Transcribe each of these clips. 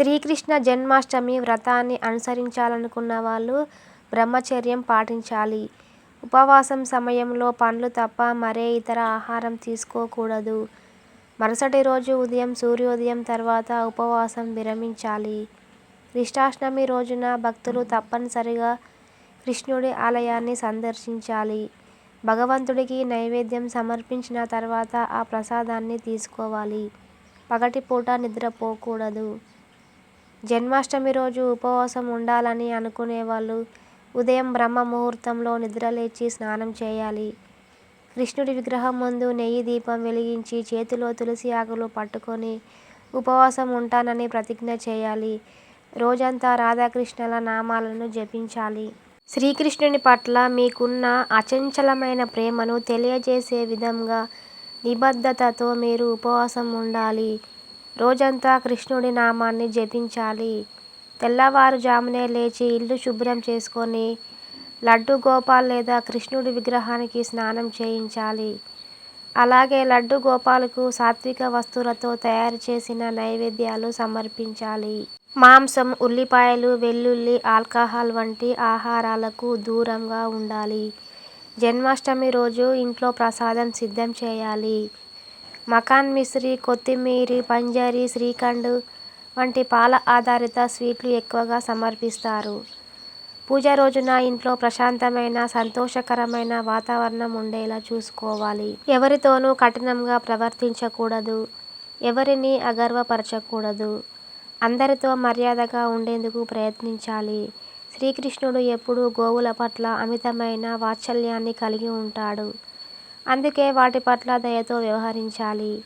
శ్రీకృష్ణ జన్మాష్టమి వ్రతాన్ని అనుసరించాలనుకున్న వాళ్ళు బ్రహ్మచర్యం పాటించాలి. ఉపవాసం సమయంలో పండ్లు తప్ప మరే ఇతర ఆహారం తీసుకోకూడదు. మరుసటి రోజు ఉదయం సూర్యోదయం తర్వాత ఉపవాసం విరమించాలి. కృష్ణాష్టమి రోజున భక్తులు తప్పనిసరిగా కృష్ణుడి ఆలయాన్ని సందర్శించాలి. భగవంతుడికి నైవేద్యం సమర్పించిన తర్వాత ఆ ప్రసాదాన్ని తీసుకోవాలి. పగటిపూట నిద్రపోకూడదు. జన్మాష్టమి రోజు ఉపవాసం ఉండాలని అనుకునే వాళ్ళు ఉదయం బ్రహ్మ ముహూర్తంలో నిద్రలేచి స్నానం చేయాలి. కృష్ణుడి విగ్రహం ముందు నెయ్యి దీపం వెలిగించి చేతిలో తులసి ఆకులు పట్టుకొని ఉపవాసం ఉంటానని ప్రతిజ్ఞ చేయాలి. రోజంతా రాధాకృష్ణుల నామాలను జపించాలి. శ్రీకృష్ణుని పట్ల మీకున్న అచంచలమైన ప్రేమను తెలియజేసే విధంగా నిబద్ధతతో మీరు ఉపవాసం ఉండాలి. రోజంతా కృష్ణుడి నామాన్ని జపించాలి. తెల్లవారుజామునే లేచి ఇల్లు శుభ్రం చేసుకొని లడ్డు గోపాల్ లేదా కృష్ణుడి విగ్రహానికి స్నానం చేయించాలి. అలాగే లడ్డు గోపాలకు సాత్విక వస్తువులతో తయారు చేసిన నైవేద్యాలు సమర్పించాలి. మాంసం, ఉల్లిపాయలు, వెల్లుల్లి, ఆల్కహాల్ వంటి ఆహారాలకు దూరంగా ఉండాలి. జన్మాష్టమి రోజు ఇంట్లో ప్రసాదం సిద్ధం చేయాలి. మఖాన్ మిశ్రీ, కొత్తిమీరి, పంజరీ, శ్రీఖండ్ వంటి పాల ఆధారిత స్వీట్లు ఎక్కువగా సమర్పిస్తారు. పూజ రోజున ఇంట్లో ప్రశాంతమైన, సంతోషకరమైన వాతావరణం ఉండేలా చూసుకోవాలి. ఎవరితోనూ కఠినంగా ప్రవర్తించకూడదు. ఎవరిని అగర్వపరచకూడదు అందరితో మర్యాదగా ఉండేందుకు ప్రయత్నించాలి. శ్రీకృష్ణుడు ఎప్పుడూ గోవుల పట్ల అమితమైన వాత్సల్యాన్ని కలిగి ఉంటాడు. అందుకే వాటి పట్ల దయతో వ్యవహరించాలి.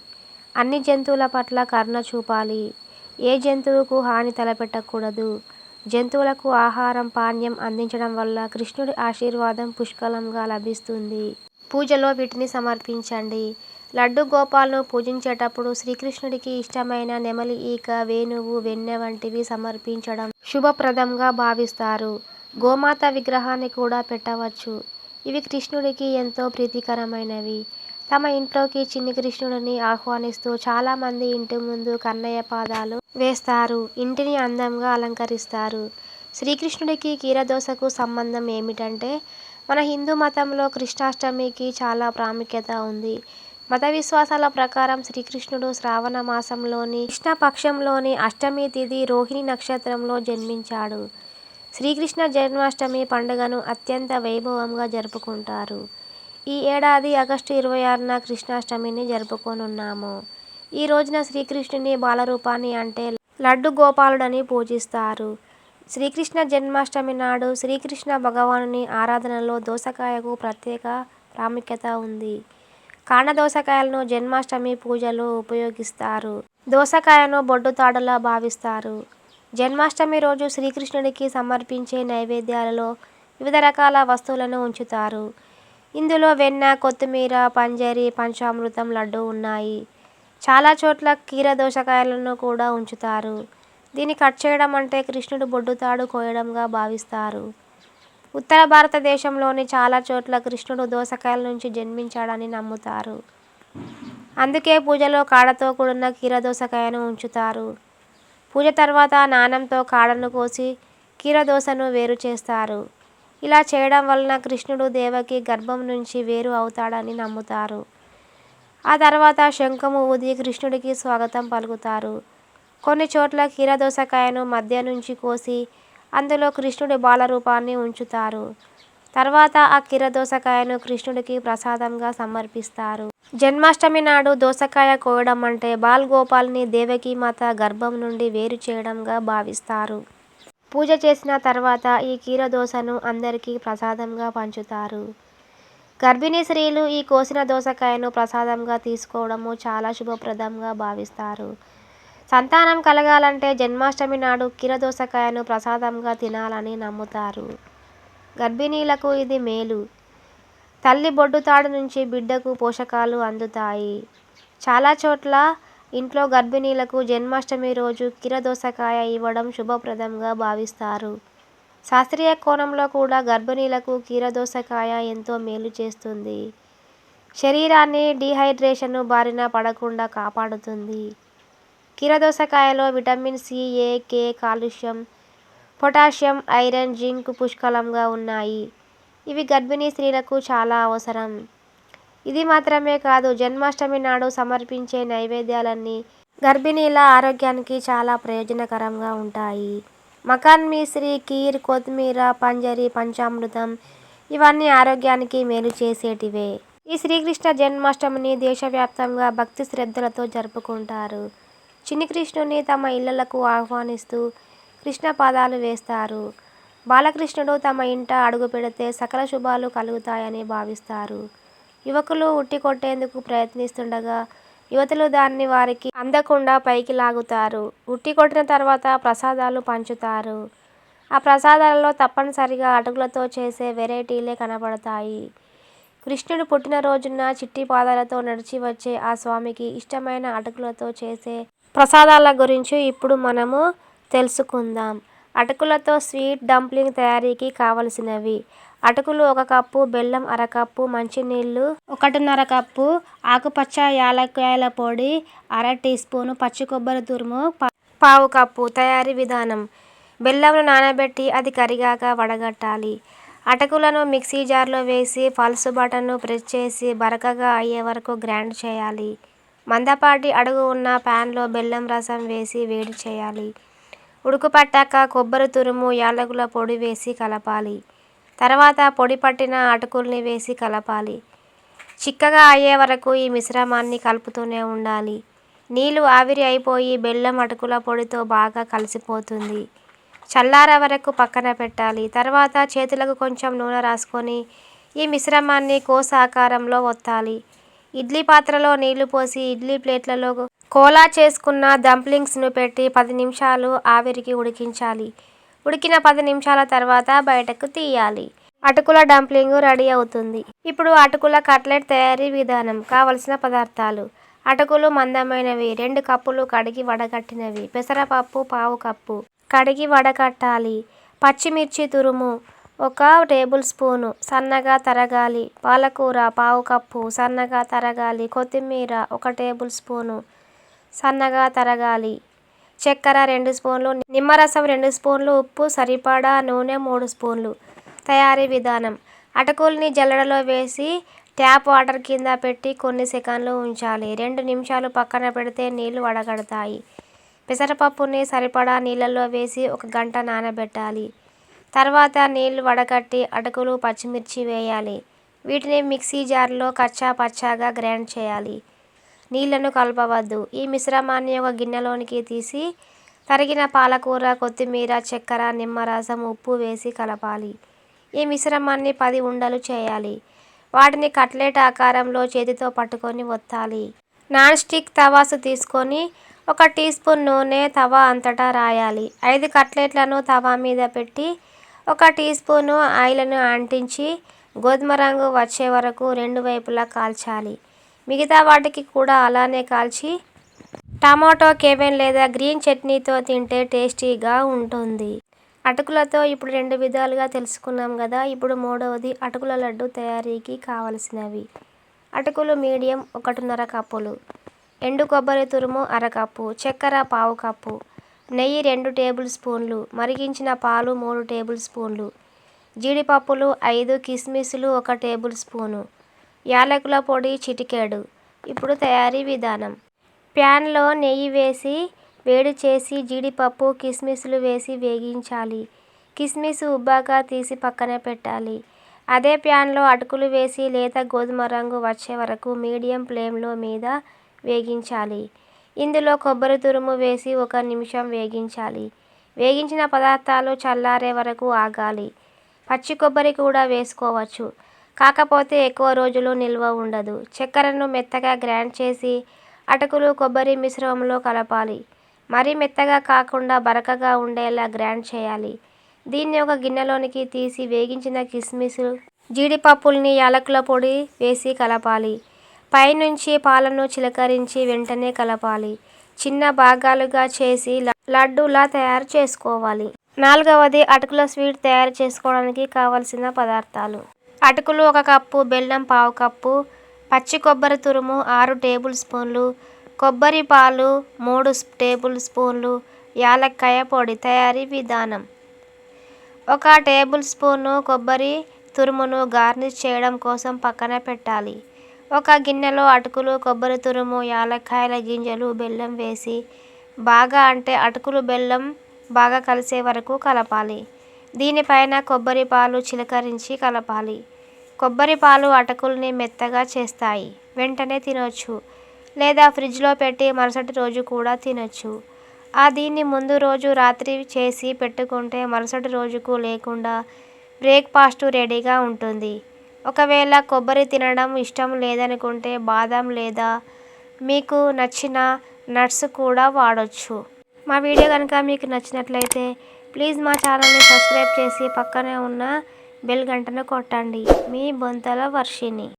అన్ని జంతువుల పట్ల కరుణ చూపాలి. ఏ జంతువుకు హాని తలపెట్టకూడదు. జంతువులకు ఆహారం, పానీయం అందించడం వల్ల కృష్ణుడి ఆశీర్వాదం పుష్కలంగా లభిస్తుంది. పూజలో వీటిని సమర్పించండి. లడ్డు గోపాలను పూజించేటప్పుడు శ్రీకృష్ణుడికి ఇష్టమైన నెమలి ఈక, వేణువు, వెన్నె వంటివి సమర్పించడం శుభప్రదంగా భావిస్తారు. గోమాత విగ్రహాన్ని కూడా పెట్టవచ్చు. ఇవి కృష్ణుడికి ఎంతో ప్రీతికరమైనవి. తమ ఇంట్లోకి చిన్ని కృష్ణుడిని ఆహ్వానిస్తూ చాలామంది ఇంటి ముందు కన్నయ్య పాదాలు వేస్తారు. ఇంటిని అందంగా అలంకరిస్తారు. శ్రీకృష్ణుడికి కీరదోసకు సంబంధం ఏమిటంటే మన హిందూ మతంలో కృష్ణాష్టమికి చాలా ప్రాముఖ్యత ఉంది. మత విశ్వాసాల ప్రకారం శ్రీకృష్ణుడు శ్రావణ మాసంలోని కృష్ణపక్షంలోని అష్టమి తిథి రోహిణి నక్షత్రంలో జన్మించాడు. శ్రీకృష్ణ జన్మాష్టమి పండుగను అత్యంత వైభవంగా జరుపుకుంటారు. ఈ ఏడాది ఆగస్టు ఇరవై ఆరున కృష్ణాష్టమిని జరుపుకోనున్నాము. ఈ రోజున శ్రీకృష్ణుని బాలరూపాన్ని అంటే లడ్డు గోపాలుడని పూజిస్తారు. శ్రీకృష్ణ జన్మాష్టమి నాడు శ్రీకృష్ణ భగవానుని ఆరాధనలో దోసకాయకు ప్రత్యేక ప్రాముఖ్యత ఉంది. కాండదోసకాయలను జన్మాష్టమి పూజలో ఉపయోగిస్తారు. దోసకాయను బొడ్డు తాడులా భావిస్తారు. జన్మాష్టమి రోజు శ్రీకృష్ణుడికి సమర్పించే నైవేద్యాలలో వివిధ రకాల వస్తువులను ఉంచుతారు. ఇందులో వెన్న, కొత్తిమీర, పంజరి పంచామృతం, లడ్డు ఉన్నాయి. చాలా చోట్ల కీర దోసకాయలను కూడా ఉంచుతారు. దీన్ని కట్ చేయడం అంటే కృష్ణుడు బొడ్డుతాడు కోయడంగా భావిస్తారు. ఉత్తర భారతదేశంలోని చాలా చోట్ల కృష్ణుడు దోసకాయల నుంచి జన్మించాడని నమ్ముతారు. అందుకే పూజలో కాడతో కూడిన కీర దోసకాయను ఉంచుతారు. పూజ తర్వాత నానంతో కాడను కోసి కీరదోసను వేరు చేస్తారు. ఇలా చేయడం వలన కృష్ణుడు దేవకి గర్భం నుంచి వేరు అవుతాడని నమ్ముతారు. ఆ తర్వాత శంఖము ఊది కృష్ణుడికి స్వాగతం పలుకుతారు. కొన్ని చోట్ల కీరదోసకాయను మధ్య నుంచి కోసి అందులో కృష్ణుడి బాలరూపాన్ని ఉంచుతారు. తర్వాత ఆ కీరదోసకాయను కృష్ణుడికి ప్రసాదంగా సమర్పిస్తారు. జన్మాష్టమి నాడు దోసకాయ కోయడం అంటే బాల్ గోపాల్ని దేవకీమాత గర్భం నుండి వేరు చేయడంగా భావిస్తారు. పూజ చేసిన తర్వాత ఈ కీరదోసను అందరికీ ప్రసాదంగా పంచుతారు. గర్భిణీ స్త్రీలు ఈ కోసిన దోసకాయను ప్రసాదంగా తీసుకోవడము చాలా శుభప్రదంగా భావిస్తారు. సంతానం కలగాలంటే జన్మాష్టమి నాడు కీరదోసకాయను ప్రసాదంగా తినాలని నమ్ముతారు. గర్భిణీలకు ఇది మేలు. తల్లి బొడ్డుతాడు నుంచి బిడ్డకు పోషకాలు అందుతాయి. చాలా చోట్ల ఇంట్లో గర్భిణీలకు జన్మాష్టమి రోజు కీరదోసకాయ ఇవ్వడం శుభప్రదంగా భావిస్తారు. శాస్త్రీయ కోణంలో కూడా గర్భిణీలకు కీరదోసకాయ ఎంతో మేలు చేస్తుంది. శరీరాన్ని డీహైడ్రేషన్ బారిన పడకుండా కాపాడుతుంది. కీరదోసకాయలో విటమిన్ సి, ఏ కే కాలుష్యం పొటాషియం, ఐరన్, జింక్ పుష్కలంగా ఉన్నాయి. ఇవి గర్భిణీ స్త్రీలకు చాలా అవసరం. ఇది మాత్రమే కాదు జన్మాష్టమి నాడు సమర్పించే నైవేద్యాలన్నీ గర్భిణీల ఆరోగ్యానికి చాలా ప్రయోజనకరంగా ఉంటాయి. మఖాన్, మిశ్రీ, కీర్, కొత్తిమీర పంజరి, పంచామృతం ఇవన్నీ ఆరోగ్యానికి మేలు చేసేటివే. ఈ శ్రీకృష్ణ జన్మాష్టమిని దేశవ్యాప్తంగా భక్తి శ్రద్ధలతో జరుపుకుంటారు. చిన్ని కృష్ణుని తమ ఇళ్ళలకు ఆహ్వానిస్తూ కృష్ణ పాదాలు వేస్తారు. బాలకృష్ణుడు తమ ఇంట అడుగుపెడితే సకల శుభాలు కలుగుతాయని భావిస్తారు. యువకులు ఉట్టి కొట్టేందుకు ప్రయత్నిస్తుండగా యువతులు దాన్ని వారికి అందకుండా పైకి లాగుతారు. ఉట్టి కొట్టిన తర్వాత ప్రసాదాలు పంచుతారు. ఆ ప్రసాదాలలో తప్పనిసరిగా అటుకులతో చేసే వెరైటీలే కనబడతాయి కృష్ణుడు పుట్టిన రోజున చిట్టి పాదాలతో నడిచి వచ్చే ఆ స్వామికి ఇష్టమైన అటుకులతో చేసే ప్రసాదాల గురించి ఇప్పుడు మనము తెలుసుకుందాం. అటుకులతో స్వీట్ డంప్లింగ్ తయారీకి కావలసినవి అటుకులు ఒక కప్పు, బెల్లం అరకప్పు, మంచినీళ్ళు ఒకటిన్నర కప్పు, ఆకుపచ్చ యాలక్కాయల పొడి అర టీ స్పూన్ పచ్చి కొబ్బరి తురుము పావు కప్పు. తయారీ విధానం బెల్లంను నానబెట్టి అది కరిగాక వడగట్టాలి. అటుకులను మిక్సీ జార్లో వేసి పల్స్ బటన్ను ప్రెస్ చేసి బరకగా అయ్యే వరకు గ్రైండ్ చేయాలి. మందపాటి అడుగు ఉన్న ప్యాన్లో బెల్లం రసం వేసి వేడి చేయాలి. ఉడుకుపట్టాక కొబ్బరి తురుము, యాలకుల పొడి వేసి కలపాలి. తర్వాత పొడి పట్టిన అటుకుల్ని వేసి కలపాలి. చిక్కగా అయ్యే వరకు ఈ మిశ్రమాన్ని కలుపుతూనే ఉండాలి. నీళ్ళు ఆవిరి అయిపోయి బెల్లం అటుకుల పొడితో బాగా కలిసిపోతుంది. చల్లారే వరకు పక్కన పెట్టాలి. తర్వాత చేతులకు కొంచెం నూనె రాసుకొని ఈ మిశ్రమాన్ని కోస ఆకారంలో ఒత్తాలి. ఇడ్లీ పాత్రలో నీళ్ళు పోసి ఇడ్లీ ప్లేట్లలో కోలా చేసుకున్న డంప్లింగ్స్ను పెట్టి పది నిమిషాలు ఆవిరికి ఉడికించాలి. ఉడికిన పది నిమిషాల తర్వాత బయటకు తీయాలి. అటుకుల డంప్లింగ్ రెడీ అవుతుంది. ఇప్పుడు అటుకుల కట్లెట్ తయారీ విధానం. కావలసిన పదార్థాలు అటుకులు మందమైనవి రెండు కప్పులు కడిగి వడగట్టినవి. పెసరపప్పు పావు కప్పు కడిగి వడగట్టాలి పచ్చిమిర్చి తురుము ఒక టేబుల్ స్పూను సన్నగా తరగాలి. పాలకూర పావు కప్పు సన్నగా తరగాలి. కొత్తిమీర ఒక టేబుల్ స్పూను సన్నగా తరగాలి. చక్కెర రెండు స్పూన్లు నిమ్మరసం రెండు స్పూన్లు ఉప్పు సరిపడా నూనె మూడు స్పూన్లు తయారీ విధానం అటుకుల్ని జల్లడలో వేసి ట్యాప్ వాటర్ కింద పెట్టి కొన్ని సెకన్లు ఉంచాలి. రెండు నిమిషాలు పక్కన పెడితే నీళ్ళు వడగడతాయి. పెసరపప్పుని సరిపడా నీళ్ళల్లో వేసి ఒక గంట నానబెట్టాలి. తర్వాత నీళ్ళు వడగట్టి అటుకులు, పచ్చిమిర్చి వేయాలి. వీటిని మిక్సీ జార్లో కచ్చా పచ్చాగా గ్రైండ్ చేయాలి. నీళ్ళను కలపవద్దు. ఈ మిశ్రమాన్ని ఒక గిన్నెలోనికి తీసి తరిగిన పాలకూర, కొత్తిమీర, చక్కెర, నిమ్మరసం, ఉప్పు వేసి కలపాలి. ఈ మిశ్రమాన్ని పది ఉండలు చేయాలి. వాటిని కట్లెట్ ఆకారంలో చేతితో పట్టుకొని ఒత్తాలి. నాన్ స్టిక్ తవాసు తీసుకొని ఒక టీ స్పూన్ నూనె తవా అంతటా రాయాలి. ఐదు కట్లెట్లను తవా మీద పెట్టి ఒక టీ స్పూను ఆయిల్ను అంటించి గోధుమ రంగు వచ్చే వరకు రెండు వైపులా కాల్చాలి. మిగతా వాటికి కూడా అలానే కాల్చి టమాటో కేవెన్ లేదా గ్రీన్ చట్నీతో తింటే టేస్టీగా ఉంటుంది. అటుకులతో ఇప్పుడు రెండు విధాలుగా తెలుసుకున్నాం కదా. ఇప్పుడు మూడవది అటుకుల లడ్డు తయారీకి కావలసినవి. అటుకులు మీడియం ఒకటిన్నర కప్పులు. ఎండు కొబ్బరి తురుము అరకప్పు చక్కెర పావు కప్పు. నెయ్యి రెండు టేబుల్ స్పూన్లు. మరిగించిన పాలు మూడు టేబుల్ స్పూన్లు. జీడిపప్పులు ఐదు. కిస్మిస్లు ఒక టేబుల్ స్పూను. యాలకుల పొడి చిటికేడు ఇప్పుడు తయారీ విధానం ప్యాన్లో నెయ్యి వేసి వేడి చేసి జీడిపప్పు, కిస్మిస్లు వేసి వేగించాలి. కిస్మిస్ ఉబ్బాక తీసి పక్కన పెట్టాలి. అదే ప్యాన్లో అటుకులు వేసి లేత గోధుమ రంగు వచ్చే వరకు మీడియం ఫ్లేమ్లో మీద వేగించాలి. ఇందులో కొబ్బరి తురుము వేసి ఒక నిమిషం వేగించాలి. వేగించిన పదార్థాలు చల్లారే వరకు ఆగాలి. పచ్చి కొబ్బరి కూడా వేసుకోవచ్చు. కాకపోతే ఎక్కువ రోజులు నిల్వ ఉండదు. చక్కెరను మెత్తగా గ్రైండ్ చేసి అటుకులు, కొబ్బరి మిశ్రమంలో కలపాలి. మరీ మెత్తగా కాకుండా బరకగా ఉండేలా గ్రైండ్ చేయాలి. దీన్ని ఒక గిన్నెలోనికి తీసి వేగించిన కిస్మిస్, జీడిపప్పుల్ని, యాలకుల పొడి వేసి కలపాలి. పైనుంచి పాలను చిలకరించి వెంటనే కలపాలి. చిన్న భాగాలుగా చేసి లడ్డూలా తయారు చేసుకోవాలి. నాలుగవది అటుకుల స్వీట్ తయారు చేసుకోవడానికి కావలసిన పదార్థాలు అటుకులు ఒక కప్పు బెల్లం పావు కప్పు పచ్చి కొబ్బరి తురుము ఆరు టేబుల్ స్పూన్లు కొబ్బరి పాలు మూడు టేబుల్ స్పూన్లు యాలక్కాయ పొడి తయారీ విధానం. ఒక టేబుల్ స్పూను కొబ్బరి తురుమును గార్నిష్ చేయడం కోసం పక్కన పెట్టాలి. ఒక గిన్నెలో అటుకులు కొబ్బరి తురుము యాలక్కాయల గింజలు బెల్లం వేసి బాగా అంటే అటుకులు బెల్లం బాగా కలిసే వరకు కలపాలి. దీనిపైన కొబ్బరి పాలు చిలకరించి కలపాలి. కొబ్బరి పాలు అటుకుల్ని మెత్తగా చేస్తాయి. వెంటనే తినొచ్చు. లేదా ఫ్రిడ్జ్లో పెట్టి మరుసటి రోజు కూడా తినొచ్చు. ఆ దీన్ని ముందు రోజు రాత్రి చేసి పెట్టుకుంటే మరుసటి రోజుకు లేకుండా బ్రేక్ఫాస్ట్ రెడీగా ఉంటుంది. ఒకవేళ కొబ్బరి తినడం ఇష్టం లేదనుకుంటే బాదం లేదా మీకు నచ్చిన నట్స్ కూడా వాడొచ్చు. మా వీడియో కనుక మీకు నచ్చినట్లయితే ప్లీజ్ మా ఛానల్ని సబ్స్క్రైబ్ చేసి పక్కనే ఉన్న బెల్ గంటను కొట్టండి. మీ బొంతల వర్షిణి.